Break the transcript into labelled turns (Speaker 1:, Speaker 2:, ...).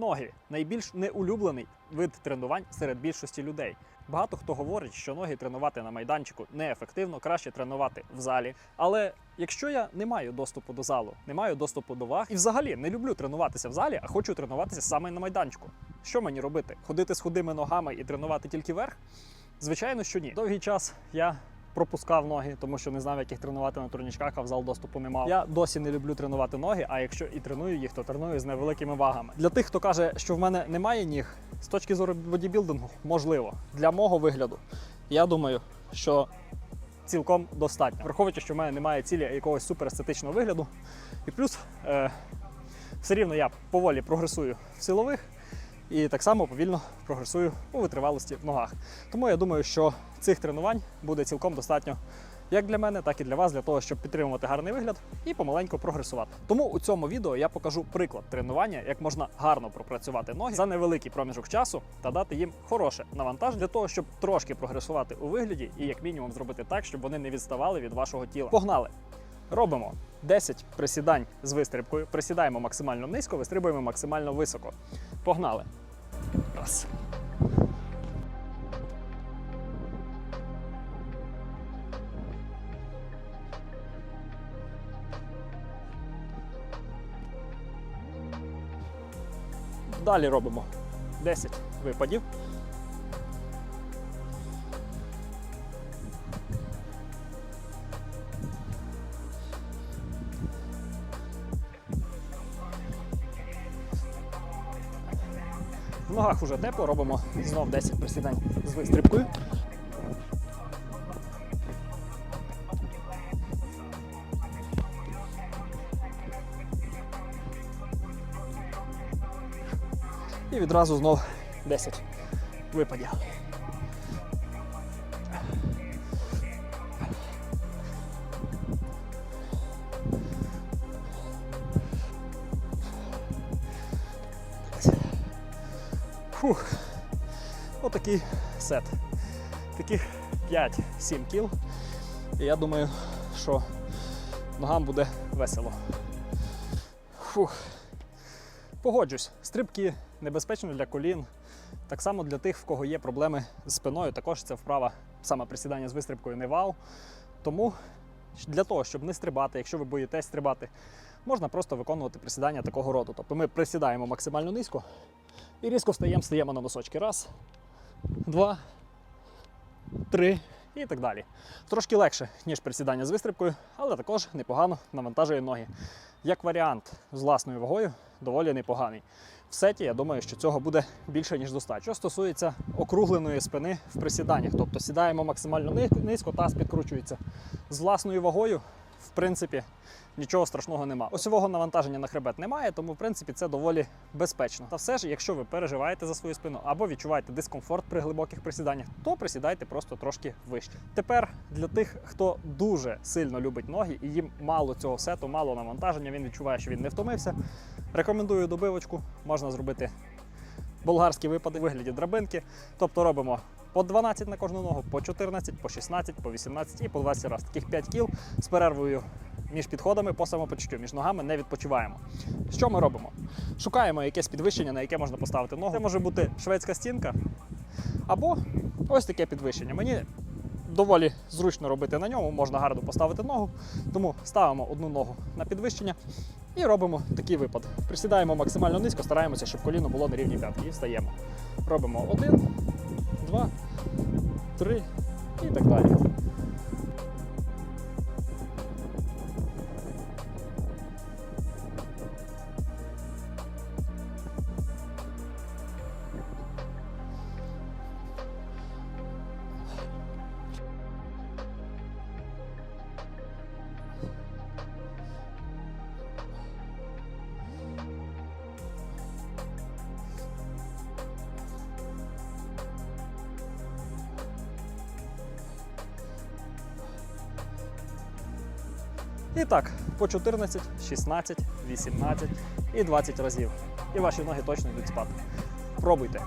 Speaker 1: Ноги найбільш неулюблений вид тренувань серед більшості людей. Багато хто говорить, що ноги тренувати на майданчику неефективно, краще тренувати в залі. Але якщо я не маю доступу до залу, не маю доступу до ваг і взагалі не люблю тренуватися в залі, а хочу тренуватися саме на майданчику. Що мені робити? Ходити з худими ногами і тренувати тільки верх? Звичайно, що ні. Довгий час я пропускав ноги, тому що не знав, як їх тренувати на турнічках, а в зал доступу не мав. Я досі не люблю тренувати ноги, а якщо і треную їх, то треную з невеликими вагами. Для тих, хто каже, що в мене немає ніг, з точки зору бодібілдингу, можливо. Для мого вигляду, я думаю, що цілком достатньо. Враховуючи, що в мене немає цілі якогось суперестетичного вигляду. І плюс е, все рівно я поволі прогресую в силових і так само повільно прогресую у витривалості в ногах. Тому я думаю, що цих тренувань буде цілком достатньо як для мене, так і для вас, для того, щоб підтримувати гарний вигляд і помаленьку прогресувати. Тому у цьому відео я покажу приклад тренування, як можна гарно пропрацювати ноги за невеликий проміжок часу та дати їм хороше навантаження для того, щоб трошки прогресувати у вигляді і як мінімум зробити так, щоб вони не відставали від вашого тіла. Погнали! Робимо 10 присідань з вистрибкою. Присідаємо максимально низько, вистрибуємо максимально високо. Погнали. Раз. Далі робимо 10 випадів. В ногах уже тепло, робимо знов 10 присідань з вистрибкою. І відразу знов 10 випадів. Фух. Отакий сет. Таких 5-7 кіл. І я думаю, що ногам буде весело. Фух. Погоджусь, стрибки небезпечно для колін. Так само для тих, в кого є проблеми з спиною, також це вправа саме присідання з вистрибкою не вау. Тому для того, щоб не стрибати, якщо ви боїтесь стрибати, можна просто виконувати присідання такого роду. Тобто ми присідаємо максимально низько і різко встаємо, стаємо на носочки. Раз, два, три і так далі. Трошки легше, ніж присідання з вистрибкою, але також непогано навантажує ноги. Як варіант з власною вагою, доволі непоганий. В сеті я думаю, що цього буде більше, ніж достатньо. Що стосується округленої спини в присіданнях, тобто сідаємо максимально низько, таз підкручується з власною вагою, в принципі, нічого страшного нема. Осьового навантаження на хребет немає, тому в принципі це доволі безпечно. Та все ж, якщо ви переживаєте за свою спину або відчуваєте дискомфорт при глибоких присіданнях, то присідайте просто трошки вище. Тепер для тих, хто дуже сильно любить ноги і їм мало цього сету, мало навантаження, він відчуває, що він не втомився. Рекомендую добивочку, можна зробити болгарські випади у вигляді драбинки. Тобто робимо по 12 на кожну ногу, по 14, по 16, по 18 і по 20 разів. Таких 5 кіл з перервою між підходами по самопочуттю, між ногами не відпочиваємо. Що ми робимо? Шукаємо якесь підвищення, на яке можна поставити ногу. Це може бути шведська стінка або ось таке підвищення. Мені доволі зручно робити на ньому, можна гарно поставити ногу. Тому ставимо одну ногу на підвищення і робимо такий випад. Присідаємо максимально низько, стараємося, щоб коліно було на рівні п'ятки. І встаємо. Робимо один, два, три і так далі. І так, по 14, 16, 18 і 20 разів. І ваші ноги точно йдуть спати. Пробуйте.